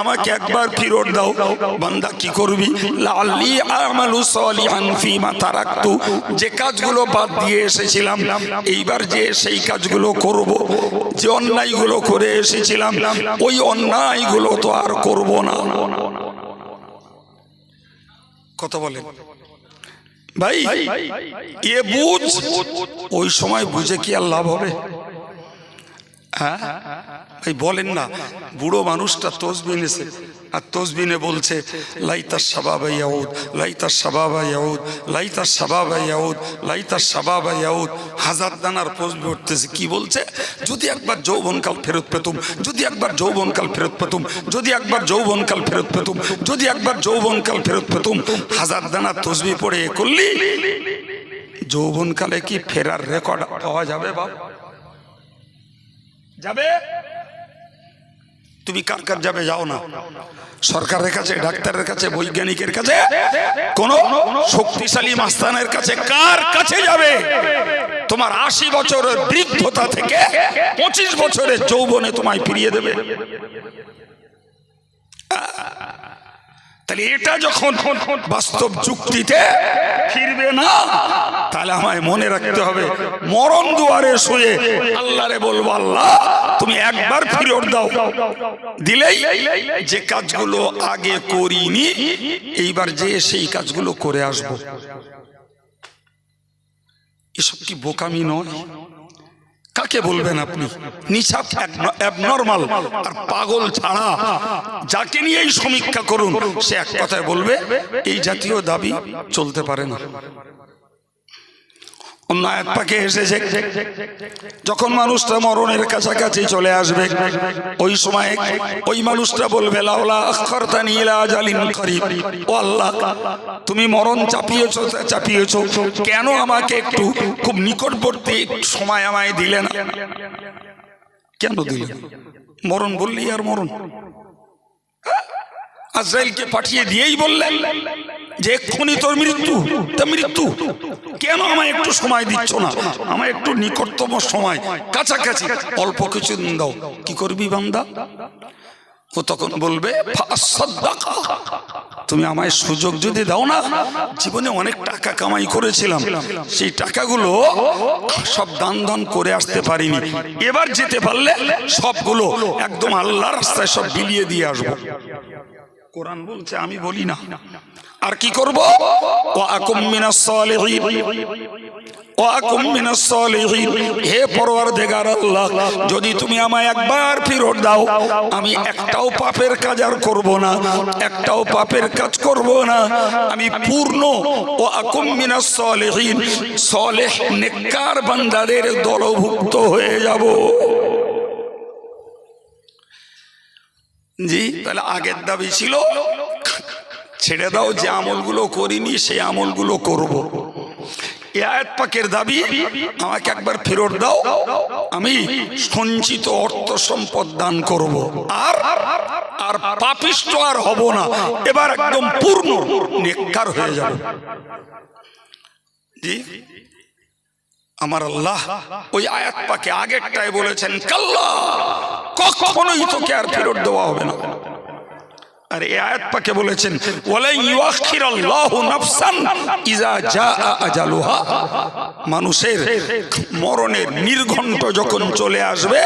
আমাকে একবার ফিরত দাও। বান্দা কি করবি? লাল্লি আমালু সলিহান ফিমা তারাকতু। যে কাজগুলো বাদ দিয়ে এসেছিলাম এইবার যে সেই কাজগুলো করব যে অন্যায়গুলো করে এসেছিলাম ওই অন্যায়গুলো তো আর করব না। কথা বলেন। ভাই এ বুঝ ওই সময় বুঝে কি আর লাভ হবে? হ্যাঁ? ভাই বলেন না, বুড়ো মানুষটা তসবিন এসে আর তসবিনে বলছে লাইতার সাবাবা ইয়াউদ লাইতার সাবাবা ইয়াউদ লাইতার সাবাবা ইয়াউদ লাইতার সাবাবা ইয়াউদ। হাজার দানার তসবি উঠতেছে। কি বলছে? যদি একবার যৌবনকাল ফেরত পেতুম, যদি একবার যৌবনকাল ফেরত পেতুম, যদি একবার যৌবনকাল ফেরত পেতুম, যদি একবার যৌবনকাল ফেরত পেতুম, হাজার দানার তসবি পড়ে এ করলি? যৌবনকালে কি ফেরার রেকর্ড পাওয়া যাবে বাবা যাবে? তুমি কার কার যাবে যাও না। সরকারের কাছে, ডাক্তারের কাছে, বৈজ্ঞানিকের কাছে, কোন শক্তিশালী মাস্তানের কাছে কার কাছে যাবে? তোমার আশি বছরের বৃদ্ধতা থেকে পঁচিশ বছরের যৌবনে তোমায় ফিরিয়ে দেবে। তাহলে এটা যখন বাস্তব যুক্তিতে ফিরবে না, তাহলে আমায় মনে রাখতে হবে, মরণ দুয়ারে শুয়ে আল্লাহরে বলব, আল্লাহ, তুমি একবার ফিরত দাও। দিলেই যে কাজগুলো আগে করিনি, এইবার যে সেই কাজগুলো করে আসব। এসব কি বোকামি নয়? কাকে বলবেন আপনি? নিশাব অ্যাবনর্মাল আর পাগল ছাড়া যাকে নিয়েই সমীক্ষা করুন, সে এক কথায় বলবে, এই জাতীয় দাবি চলতে পারে না। অন্য আয়াত পাকে এসেছে যখন মানুষটা মরণের কাছাকাছি চলে আসবে, ওই সময় ওই মানুষটা বলবে ও আল্লাহ, তুমি মরণ চাপিয়েছো চাপিয়েছো, কেন আমাকে একটু খুব নিকটবর্তী সময় আমায় দিলে না? কেন দিলে? মরণ বললি আর মরণ। আজরাইলকে পাঠিয়ে দিয়েই বললেন। যে এক্ষুনি তোর মৃত্যু, তা মৃত্যু। কেন আমায় একটু সময় দিচ্ছ না? আমায় একটু নিকটতম সময়, কাছাকাছি। অল্প কিছু দাও। কি করবি বান্দা? ও তখন বলবে তুমি আমায় সুযোগ যদি দাও না, জীবনে অনেক টাকা কামাই করেছিলাম। সেই টাকাগুলো সব দান দান করে আসতে পারিনি। এবার যেতে পারলে সবগুলো একদম আল্লাহ রাস্তায় সব বিলিয়ে দিয়ে আসব। কোরআন বলছে আমি বলি না। আর কি করব? হে পরওয়ারদিগার আল্লাহ যদি তুমি আমায় একবার ফিরত দাও আমি একটাও পাপের কাজ আর করব না একটাও পাপের কাজ করব না। আমি পূর্ণ ও আকুম মিনাস সালিহিন। সালেহ নেককার বান্দাদের দলভুক্ত হয়ে যাব। জি, তাহলে আগের দাবি ছিল, ছেড়ে দাও যে আমলগুলো করিনি সেই আমলগুলো করব। এ আয়াত দাবি, আমাকে একবার ফেরত দাও, আমি সঞ্চিত অর্থ সম্পদ দান করব। আর আর পাপিষ্ট আর হব না, এবার একদম পূর্ণ, নেককার হয়ে যাবে জি আমার আল্লাহ ওই আয়াত পাকে আগেরটাই বলেছেন, কাল্লা, কখনোই তোকে আর ফেরত দেওয়া হবে না। আর এই আয়াত পাকে বলেছেন মানুষের মরণের নির্ঘণ্ট যখন চলে আসবে,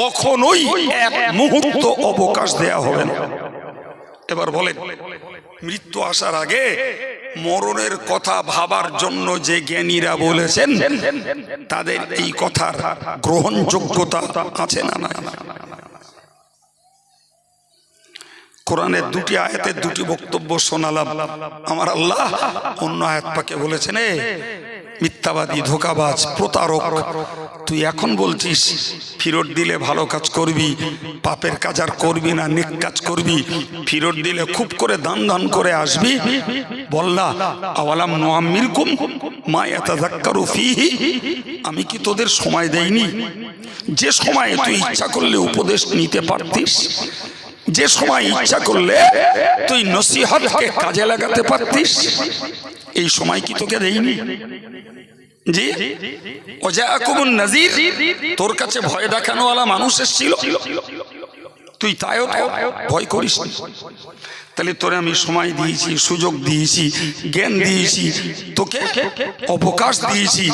কখনোই এক মুহূর্ত অবকাশ দেয়া হবে না। এবার বলেন মৃত্যু আসার আগে মরণের কথা ভাবার জন্য যে জ্ঞানীরা বলেছেন, তাদের এই কথার গ্রহণযোগ্যতা আছে না না কোরআনের দুটি আয়াতের দুটি বক্তব্য শোনালাম। আমার আল্লাহ অন্য আয়াত পাকে বলেছেন, এ মিথ্যাবাদী, ধোকাবাজ, প্রতারক তুই এখন বলছিস, ফিরত দিলে ভালো কাজ করবি, পাপের কাজ আর করবি না, নেক কাজ করবি, ফিরত দিলে খুব করে দান দান করে আসবি? বললা আওয়ালাম নোয়াম্মির কুম মা এতাজাক্কারু ফিহি, আমি কি তোদের সময় দেইনি? যে সময় তুই ইচ্ছা করলে উপদেশ নিতে পারতিস, যে সময় ইচ্ছা করলে তুই নসিহতকে কাজে লাগাতে পারতিস, এই সময় কি তোকে দেয়নি জি ওজা কুমুন নাজির, তোর কাছে ভয় দেখানোওয়ালা মানুষ এসেছিল। তুই তাইও ভয় করিস তাহলে তোরে আমি সময় দিয়েছি, সুযোগ দিয়েছি, জ্ঞান দিয়েছি, তোকে অবকাশ দিয়েছি।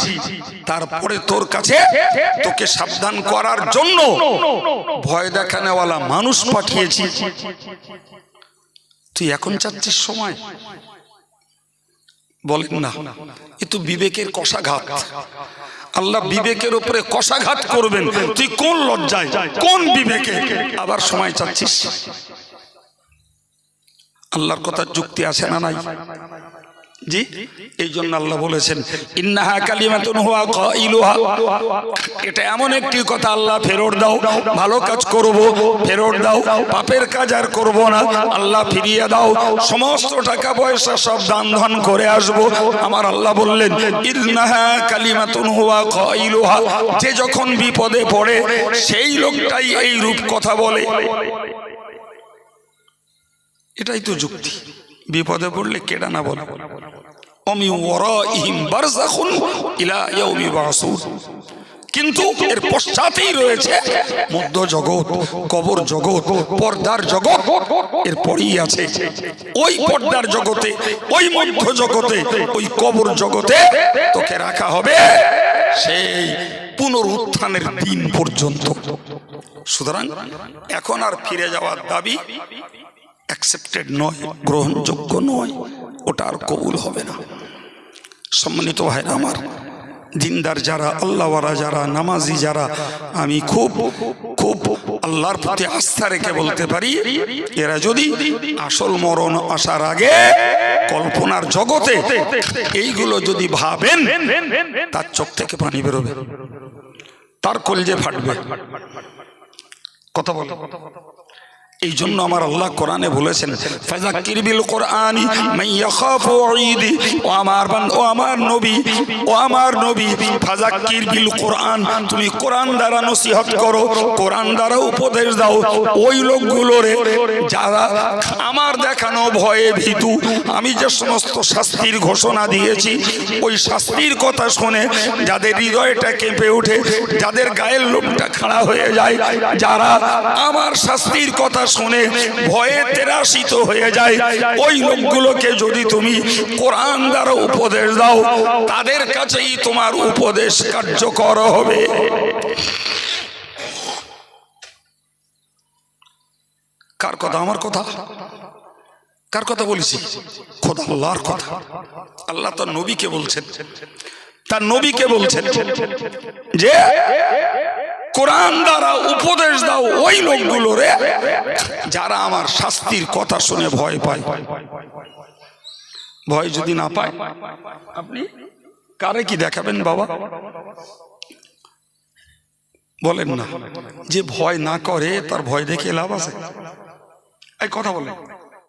তারপরে তোর কাছে তোকে সাবধান করার জন্য ভয় দেখানেওয়ালা মানুষ পাঠিয়েছি। তুই এখন চাচ্ছিস সময়? বলেন না, এ তো বিবেকের কষাঘাত। আল্লাহ বিবেকের উপরে কষাঘাত করবেন। তুই কোন লজ্জায়? কোন বিবেকে? আবার সময় চাচ্ছিস? আল্লাহর কথা যুক্তি আছে না নাই? জি? এই জন্য আল্লাহ বলেছেন, ইন্নাহা কালিমাতুন হুয়া কাইলুহা। এটা এমন একটি কথা, আল্লাহ ফেরত দাও, ভালো কাজ করব, ফেরত দাও, পাপের কাজ আর করব না। আল্লাহ ফিরিয়ে দাও, সমস্ত টাকা পয়সা সব দান ধন করে আসব। আমার আল্লাহ বললেন, ইন্নাহা কালিমাতুন হুয়া কাইলুহা। যে যখন বিপদে পড়ে, সেই লোকটাই এই রূপ কথা বলে। এটাই তো যুক্তি। বিপদে পড়লে কেডা না বলে। কিন্তু এর পশ্চাতেই রয়েছে মধ্য জগৎ, কবর জগৎ, পর্দার জগৎ এর পরেই আছে ওই পর্দার জগতে, ওই মধ্য জগতে, ওই কবর জগতে তোকে রাখা হবে সেই পুনরুত্থানের দিন পর্যন্ত। সুতরাং এখন আর ফিরে যাওয়ার দাবি অ্যাকসেপ্টেড নয়, গ্রহণযোগ্য নয়, ওটা আর কবুল হবে না। সম্মানিত ভাইরা আমার, দিনদার যারা আল্লাহওয়ারা যারা, নামাজি যারা, আমি খুব খুব আল্লাহর প্রতি আস্থা রেখে বলতে পারি, এরা যদি আসল মরণ আসার আগে কল্পনার জগতে এইগুলো যদি ভাবেন, তার চোখ থেকে পানি বেরোবে, তার কলজে ফাটবে। কথা বলো। এই জন্য আমার আল্লাহ কোরআনে বলেছেন ও আমার নবী, ও আমার নবী কোরআন দ্বারা নসিহত দ্বারা উপদেশ দাও, ওই আমার দেখানো ভয়ে ভীতু, আমি যে সমস্ত শাস্তির ঘোষণা দিয়েছি, ওই শাস্তির কথা শুনে যাদের হৃদয়টা কেঁপে ওঠে, যাদের গায়ের লোকটা খাড়া হয়ে যায়, যারা আমার শাস্তির কথা শুনে ভয়ে তেরাসিত হয়ে যায়। ওই লোকগুলোকে যদি তুমি কোরআন দ্বারা উপদেশ দাও, তাদের কাছেই তোমার উপদেশ কার্যকর হবে। কার কথা? আমার কথা? কার কথা বলেছি? খোদা আল্লাহর কথা। আল্লাহ তার নবীকে বলছেন। তার নবীকে বলছেন যে কোরআন দ্বারা উপদেশ দাও ওই লোকগুলো রে, যারা আমার শাস্তির কথা শুনে ভয় পায়। ভয় যদি না পায়, আপনি কারে কি দেখাবেন বাবা? বলেন না। যে ভয় না করে, তার ভয় দেখে লাভ আছে। এই কথা বলেন।